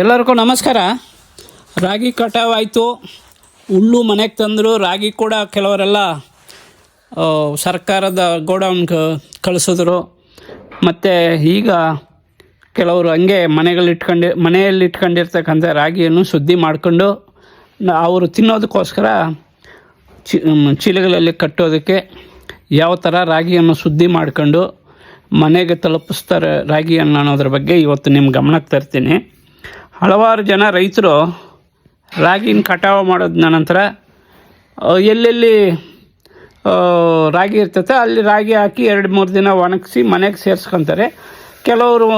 ಎಲ್ಲರಿಗೂ ನಮಸ್ಕಾರ. ರಾಗಿ ಕಟಾವಾಯಿತು. ಹುಲ್ಲು ಮನೆಗೆ ತಂದರು. ರಾಗಿ ಕೂಡ ಕೆಲವರೆಲ್ಲ ಸರ್ಕಾರದ ಗೋಡೌನ್ಗೆ ಕಳಿಸಿದ್ರು. ಮತ್ತು ಈಗ ಕೆಲವರು ಹಂಗೆ ಮನೆಗಳು ಇಟ್ಕೊಂಡು, ಮನೆಯಲ್ಲಿ ಇಟ್ಕೊಂಡಿರ್ತಕ್ಕಂಥ ರಾಗಿಯನ್ನು ಶುದ್ಧಿ ಮಾಡಿಕೊಂಡು ಅವರು ತಿನ್ನೋದಕ್ಕೋಸ್ಕರ ಚೀಲಗಳಲ್ಲಿ ಕಟ್ಟೋದಕ್ಕೆ ಯಾವ ಥರ ರಾಗಿಯನ್ನು ಶುದ್ಧಿ ಮಾಡ್ಕೊಂಡು ಮನೆಗೆ ತಲುಪಿಸ್ತಾರೆ ರಾಗಿಯನ್ನು ಅನ್ನೋದ್ರ ಬಗ್ಗೆ ಇವತ್ತು ನಿಮ್ಮ ಗಮನಕ್ಕೆ ತರ್ತೀನಿ. ಹಲವಾರು ಜನ ರೈತರು ರಾಗಿನ ಕಟಾವು ಮಾಡಿದ ನಂತರ ಎಲ್ಲೆಲ್ಲಿ ರಾಗಿ ಇರ್ತೈತೆ, ಅಲ್ಲಿ ರಾಗಿ ಹಾಕಿ ಎರಡು ಮೂರು ದಿನ ಒಣಗಿಸಿ ಮನೆಗೆ ಸೇರಿಸ್ಕೊತಾರೆ. ಕೆಲವರು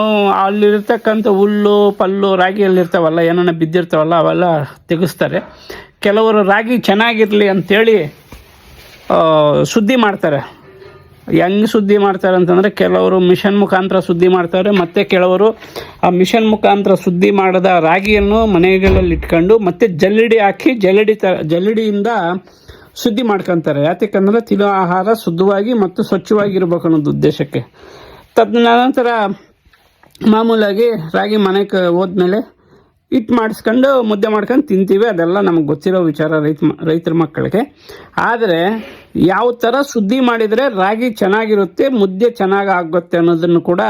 ಅಲ್ಲಿರ್ತಕ್ಕಂಥ ಹುಲ್ಲು, ಪಲ್ಲು ರಾಗಿಯಲ್ಲಿರ್ತಾವಲ್ಲ ಏನನ್ನ ಬಿದ್ದಿರ್ತಾವಲ್ಲ, ಅವೆಲ್ಲ ತೆಗೆಸ್ತಾರೆ. ಕೆಲವರು ರಾಗಿ ಚೆನ್ನಾಗಿರಲಿ ಅಂಥೇಳಿ ಸುದ್ದಿ ಮಾಡ್ತಾರೆ. ಹೆಂಗೆ ಸುದ್ದಿ ಮಾಡ್ತಾರೆ ಅಂತಂದರೆ ಕೆಲವರು ಮಿಷನ್ ಮುಖಾಂತರ ಶುದ್ಧಿ ಮಾಡ್ತಾರೆ, ಮತ್ತು ಕೆಲವರು ಆ ಮಿಷನ್ ಮುಖಾಂತರ ಶುದ್ಧಿ ಮಾಡಿದ ರಾಗಿಯನ್ನು ಮನೆಗಳಲ್ಲಿ ಇಟ್ಕೊಂಡು ಮತ್ತೆ ಜಲ್ಲಡಿ ಹಾಕಿ ಜಲ್ಲಡಿ ತ, ಜಲ್ಲಡಿಯಿಂದ ಶುದ್ಧಿ ಮಾಡ್ಕೊತಾರೆ. ಯಾತಕ್ಕಂದ್ರೆ ತಿನ್ನೋ ಆಹಾರ ಶುದ್ಧವಾಗಿ ಮತ್ತು ಸ್ವಚ್ಛವಾಗಿರ್ಬೇಕು ಅನ್ನೋದು ಉದ್ದೇಶಕ್ಕೆ ತದನಂತರ ಮಾಮೂಲಾಗಿ ರಾಗಿ ಮನೆಗೆ ಹೋದ್ಮೇಲೆ ಹಿಟ್ಟು ಮಾಡಿಸ್ಕೊಂಡು, ಮುದ್ದೆ ಮಾಡ್ಕೊಂಡು ತಿಂತೀವಿ. ಅದೆಲ್ಲ ನಮಗೆ ಗೊತ್ತಿರೋ ವಿಚಾರ ರೈತ ರೈತರ ಮಕ್ಕಳಿಗೆ. ಆದರೆ ಯಾವ ಥರ ಸುದ್ದಿ ಮಾಡಿದರೆ ರಾಗಿ ಚೆನ್ನಾಗಿರುತ್ತೆ, ಮುದ್ದೆ ಚೆನ್ನಾಗಿ ಆಗುತ್ತೆ ಅನ್ನೋದನ್ನು ಕೂಡ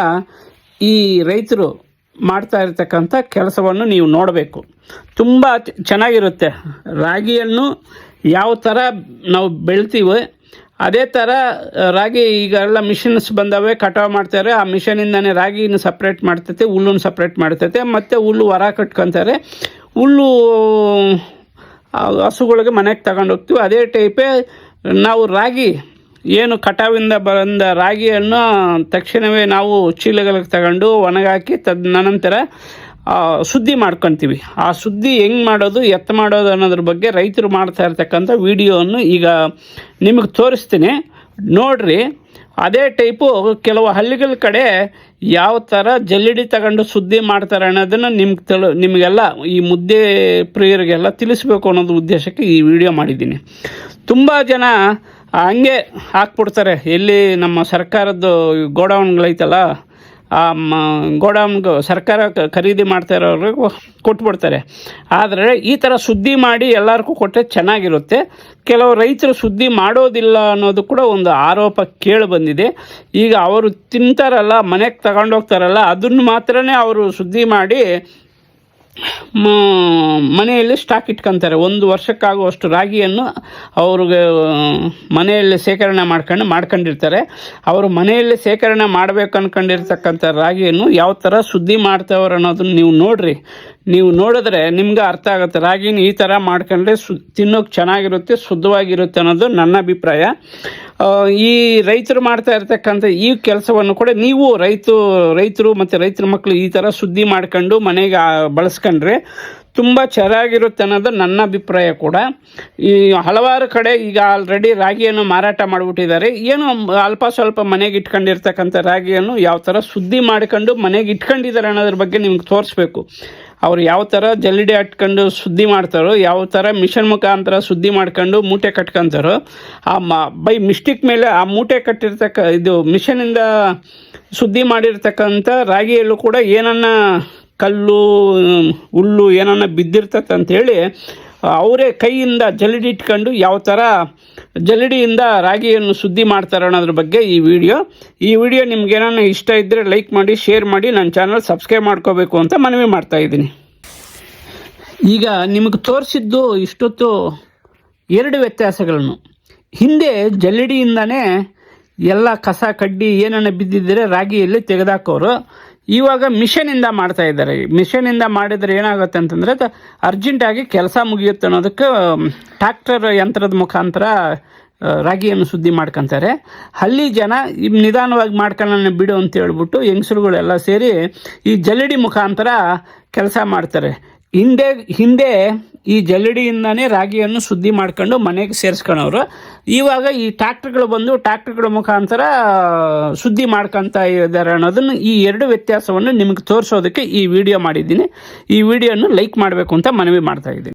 ಈ ರೈತರು ಮಾಡ್ತಾ ಇರತಕ್ಕಂಥ ಕೆಲಸವನ್ನು ನೀವು ನೋಡಬೇಕು. ತುಂಬ ಚೆನ್ನಾಗಿರುತ್ತೆ. ರಾಗಿಯನ್ನು ಯಾವ ಥರ ನಾವು ಬೆಳ್ತೀವಿ ಅದೇ ಥರ ರಾಗಿ ಈಗ ಎಲ್ಲ ಮಿಷಿನ್ಸ್ ಬಂದವೆ ಕಟಾವು ಮಾಡ್ತಾರೆ. ಆ ಮಿಷನಿಂದನೇ ರಾಗಿನ ಸಪ್ರೇಟ್ ಮಾಡ್ತೈತೆ ಹುಲ್ಲನ್ನು ಸಪ್ರೇಟ್ ಮಾಡ್ತೈತೆ. ಮತ್ತು ಹುಲ್ಲು ಹೊರ ಕಟ್ಕೊತಾರೆ. ಹುಲ್ಲು ಹಸುಗಳಿಗೆ ಮನೆಗೆ ತಗೊಂಡು ಹೋಗ್ತೀವಿ. ಅದೇ ಟೈಪೇ ನಾವು ರಾಗಿ ಏನು ಕಟಾವಿಂದ ಬಂದ ರಾಗಿಯನ್ನು ತಕ್ಷಣವೇ ನಾವು ಚೀಲಗಳಿಗೆ ತಗೊಂಡು ಒಣಗಾಕಿ ತದನಂತರ ಆ, ಶುದ್ಧಿ ಮಾಡ್ಕೊತೀವಿ. ಆ ಸುದ್ದಿ ಹೆಂಗೆ ಮಾಡೋದು, ಎತ್ತ ಮಾಡೋದು ಅನ್ನೋದ್ರ ಬಗ್ಗೆ ರೈತರು ಮಾಡ್ತಾ ಇರ್ತಕ್ಕಂಥ ವಿಡಿಯೋವನ್ನು ಈಗ ನಿಮಗೆ ತೋರಿಸ್ತೀನಿ. ನೋಡ್ರಿ, ಅದೇ ಟೈಪು ಕೆಲವು ಹಳ್ಳಿಗಳ ಕಡೆ ಯಾವ ಥರ ಜಲ್ಲಿಡಿ ತಗೊಂಡು ಸುದ್ದಿ ಮಾಡ್ತಾರೆ ಅನ್ನೋದನ್ನು ನಿಮ್ಗೆ ತಿಳು, ನಿಮಗೆಲ್ಲ ಈ ಮುದ್ದೆ ಪ್ರಿಯರಿಗೆಲ್ಲ ತಿಳಿಸ್ಬೇಕು ಅನ್ನೋದು ಉದ್ದೇಶಕ್ಕೆ ಈ ವಿಡಿಯೋ ಮಾಡಿದ್ದೀನಿ. ತುಂಬ ಜನ ಹಂಗೆ ಹಾಕ್ಬಿಡ್ತಾರೆ. ಎಲ್ಲಿ ನಮ್ಮ ಸರ್ಕಾರದ್ದು ಗೋಡೌನ್ಗಳೈತಲ್ಲ ಆ, ಮ, ಗೋಡೌನ್ಗೆ ಸರ್ಕಾರ ಖರೀದಿ ಮಾಡ್ತಾ ಇರೋರಿಗೆ ಕೊಟ್ಬಿಡ್ತಾರೆ. ಆದರೆ ಈ ಥರ ಸುದ್ದಿ ಮಾಡಿ ಎಲ್ಲರಿಗೂ ಕೊಟ್ಟರೆ ಚೆನ್ನಾಗಿರುತ್ತೆ. ಕೆಲವು ರೈತರು ಸುದ್ದಿ ಮಾಡೋದಿಲ್ಲ ಅನ್ನೋದು ಕೂಡ ಒಂದು ಆರೋಪ ಕೇಳಿ ಬಂದಿದೆ. ಈಗ ಅವರು ತಿಂತಾರಲ್ಲ, ಮನೆಗೆ ತಗೊಂಡೋಗ್ತಾರಲ್ಲ, ಅದನ್ನು ಮಾತ್ರನೇ ಅವರು ಸುದ್ದಿ ಮಾಡಿ ಮನೆಯಲ್ಲಿ ಸ್ಟಾಕ್ ಇಟ್ಕೊಂತಾರೆ. ಒಂದು ವರ್ಷಕ್ಕಾಗುವಷ್ಟು ರಾಗಿಯನ್ನು ಅವ್ರಿಗೆ ಮನೆಯಲ್ಲಿ ಶೇಖರಣೆ ಮಾಡ್ಕೊಂಡು ಮಾಡ್ಕೊಂಡಿರ್ತಾರೆ. ಅವರು ಮನೆಯಲ್ಲಿ ಶೇಖರಣೆ ಮಾಡಬೇಕು ಅಂದ್ಕೊಂಡಿರ್ತಕ್ಕಂಥ ರಾಗಿಯನ್ನು ಯಾವ ಥರ ಶುದ್ಧಿ ಮಾಡ್ತಾವ್ರೆ ಅನ್ನೋದನ್ನು ನೀವು ನೋಡಿರಿ. ನೀವು ನೋಡಿದ್ರೆ ನಿಮ್ಗೆ ಅರ್ಥ ಆಗುತ್ತೆ. ರಾಗಿನ ಈ ಥರ ಮಾಡ್ಕೊಂಡ್ರೆ ಸು ತಿನ್ನೋಕೆ ಚೆನ್ನಾಗಿರುತ್ತೆ, ಶುದ್ಧವಾಗಿರುತ್ತೆ ಅನ್ನೋದು ನನ್ನ ಅಭಿಪ್ರಾಯ. ಈ ರೈತರು ಮಾಡ್ತಾ ಇರ್ತಕ್ಕಂಥ ಈ ಕೆಲಸವನ್ನು ಕೂಡ ನೀವು ರೈತ ರೈತರು ಮತ್ತು ರೈತರ ಮಕ್ಕಳು ಈ ಥರ ಸುದ್ದಿ ಮಾಡ್ಕೊಂಡು ಮನೆಗೆ ಬಳಸ್ಕೊಂಡ್ರೆ ತುಂಬ ಚೆನ್ನಾಗಿರುತ್ತೆ ಅನ್ನೋದು ನನ್ನ ಅಭಿಪ್ರಾಯ ಕೂಡ. ಈ ಹಲವಾರು ಕಡೆ ಈಗ ಆಲ್ರೆಡಿ ರಾಗಿಯನ್ನು ಮಾರಾಟ ಮಾಡಿಬಿಟ್ಟಿದ್ದಾರೆ. ಏನು ಅಲ್ಪ ಸ್ವಲ್ಪ ಮನೆಗೆ ಇಟ್ಕೊಂಡಿರ್ತಕ್ಕಂಥ ರಾಗಿಯನ್ನು ಯಾವ ಥರ ಸುದ್ದಿ ಮಾಡ್ಕೊಂಡು ಮನೆಗೆ ಇಟ್ಕೊಂಡಿದ್ದಾರೆ ಅನ್ನೋದ್ರ ಬಗ್ಗೆ ನಿಮ್ಗೆ ತೋರಿಸ್ಬೇಕು. ಅವ್ರು ಯಾವ ಥರ ಜಲ್ಲಿಡಿ ಅಟ್ಕೊಂಡು ಸುದ್ದಿ ಮಾಡ್ತಾರೋ, ಯಾವ ಥರ ಮಿಷನ್ ಮುಖಾಂತರ ಸುದ್ದಿ ಮಾಡ್ಕೊಂಡು ಮೂಟೆ ಕಟ್ಕೊಂತಾರೋ, ಆ ಮ, ಬೈ ಮಿಸ್ಟೇಕ್ ಮೇಲೆ ಆ ಮೂಟೆ ಕಟ್ಟಿರ್ತಕ್ಕ, ಇದು ಮಿಷನಿಂದ ಸುದ್ದಿ ಮಾಡಿರ್ತಕ್ಕಂಥ ರಾಗಿಯಲ್ಲೂ ಕೂಡ ಏನನ್ನ ಕಲ್ಲು ಹುಲ್ಲು ಏನನ್ನ ಬಿದ್ದಿರ್ತೈತೆ ಅಂಥೇಳಿ ಅವರೇ ಕೈಯಿಂದ ಜಲಡಿ ಇಟ್ಕೊಂಡು ಯಾವ ಥರ ಜಲಡಿಯಿಂದ ರಾಗಿಯನ್ನು ಸುದ್ದಿ ಮಾಡ್ತಾರೆ ಅನ್ನೋದ್ರ ಬಗ್ಗೆ ಈ ವಿಡಿಯೋ. ಈ ವಿಡಿಯೋ ನಿಮ್ಗೆ ಏನಾನ ಇಷ್ಟ ಇದ್ದರೆ ಲೈಕ್ ಮಾಡಿ, ಶೇರ್ ಮಾಡಿ, ನನ್ನ ಚಾನಲ್ ಸಬ್ಸ್ಕ್ರೈಬ್ ಮಾಡ್ಕೋಬೇಕು ಅಂತ ಮನವಿ ಮಾಡ್ತಾ ಇದ್ದೀನಿ. ಈಗ ನಿಮಗೆ ತೋರಿಸಿದ್ದು ಇಷ್ಟೊತ್ತು ಎರಡು ವ್ಯತ್ಯಾಸಗಳನ್ನು. ಹಿಂದೆ ಜಲ್ಲಡಿಯಿಂದನೇ ಎಲ್ಲ ಕಸ, ಕಡ್ಡಿ ಏನನ್ನ ಬಿದ್ದಿದ್ದರೆ ರಾಗಿಯಲ್ಲಿ ತೆಗೆದಾಕೋರು. ಇವಾಗ ಮಿಷನಿಂದ ಮಾಡ್ತಾ ಇದ್ದಾರೆ. ಮಿಷನಿಂದ ಮಾಡಿದರೆ ಏನಾಗುತ್ತೆ ಅಂತಂದರೆ ಅರ್ಜೆಂಟಾಗಿ ಕೆಲಸ ಮುಗಿಯುತ್ತೆ ಅನ್ನೋದಕ್ಕೆ ಟ್ಯಾಕ್ಟರ್ ಯಂತ್ರದ ಮುಖಾಂತರ ರಾಗಿಯನ್ನು ಸುದ್ದಿ ಮಾಡ್ಕೊತಾರೆ. ಹಳ್ಳಿ ಜನ ನಿಧಾನವಾಗಿ ಮಾಡ್ಕೊಳ್ಳೋಣ ಬಿಡು ಅಂತ ಹೇಳ್ಬಿಟ್ಟು ಹೆಂಗಸರುಗಳೆಲ್ಲ ಸೇರಿ ಈ ಜಲ್ಲಡಿ ಮುಖಾಂತರ ಕೆಲಸ ಮಾಡ್ತಾರೆ. ಹಿಂದೆ ಹಿಂದೆ ಈ ಜಲ್ಲಡಿಯಿಂದನೇ ರಾಗಿಯನ್ನು ಶುದ್ಧಿ ಮಾಡ್ಕೊಂಡು ಮನೆಗೆ ಸೇರಿಸ್ಕೊಳೋರು ಇವಾಗ ಈ ಟ್ಯಾಕ್ಟ್ರುಗಳು ಬಂದು ಟ್ಯಾಕ್ಟ್ರ್ಗಳ ಮುಖಾಂತರ ಶುದ್ಧಿ ಮಾಡ್ಕೊತಾ ಇದ್ದಾರೆ ಅನ್ನೋದನ್ನು ಈ ಎರಡು ವ್ಯತ್ಯಾಸವನ್ನು ನಿಮಗೆ ತೋರಿಸೋದಕ್ಕೆ ಈ ವಿಡಿಯೋ ಮಾಡಿದ್ದೀನಿ. ಈ ವಿಡಿಯೋನ ಲೈಕ್ ಮಾಡಬೇಕು ಅಂತ ಮನವಿ ಮಾಡ್ತಾ ಇದ್ದೀನಿ.